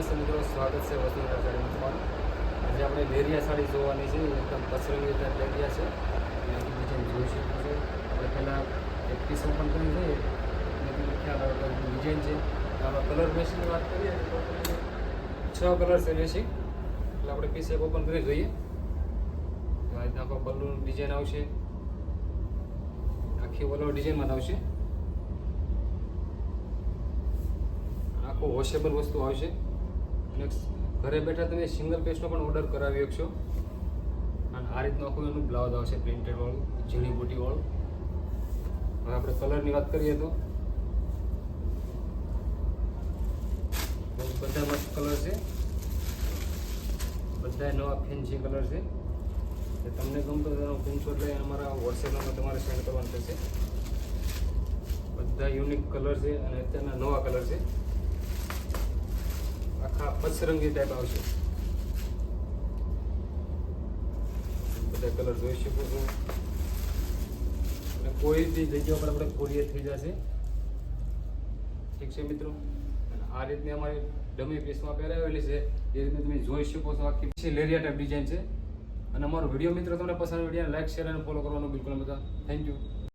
નમસ્તે મિત્રો. સ્વાગત છે વસુંધરા સાડી તમારું. આજે આપણે લેરિયા સાડી જોવાની છે. એકદમ પસરંગી લેરિયા છે. એની ડિઝાઇન જોઈ શકો છો. આપણે પહેલાં એક પીસ ઓપન કરી દઈએ અને ખ્યાલ આવે ડિઝાઇન છે. આમાં કલર મેચની વાત કરીએ તો છ કલર છે મેચિંગ એટલે આપણે પીસ એક ઓપન કરી જોઈએ. આ રીતના આખો બલૂન ડિઝાઇન આવશે. આખી ઓલો ડિઝાઇનમાં આવશે. આખો વોશેબલ વસ્તુ આવશે. અને ઘરે બેઠા તમે સિંગલ પીસનો પણ ઓર્ડર કરાવી શકશો. અને આ રીતનું આખું એનું બ્લાઉઝ આવશે પ્રિન્ટેડ વાળું, ઝીણી બુટી વાળું. હવે આપણે કલરની વાત કરીએ તો. બધા મસ્ત કલર છે. બધા નવા ફેન્સી કલર છે. તમને ગમતો તેનો સ્ક્રીનશોટ લઈ અમારા વોટ્સએપ નંબર તમારે સેન્ડ કરવાનો થશે. બધા યુનિક કલર છે અને અત્યારના નવા કલર છે. આખા પચરંગી ટાઈપ આવશે. બધા કલર જોઈ શકો છો. અને કોઈ બી જગ્યા પર આપણે કોરિયર થઈ જશે. ઠીક છે મિત્રો? આ રીતની અમારી ડમી પીસમાં પહેરાવેલી છે. એ રીતે તમે જોઈ શકો છો. આખી પછી લેરિયા ટાઈપ ડિઝાઇન છે. અને અમારો વીડિયો મિત્રો તમને પસંદ વીડિયો લાઈક શેર અને ફોલો કરવાનું બિલકુલ બધા થેન્ક યુ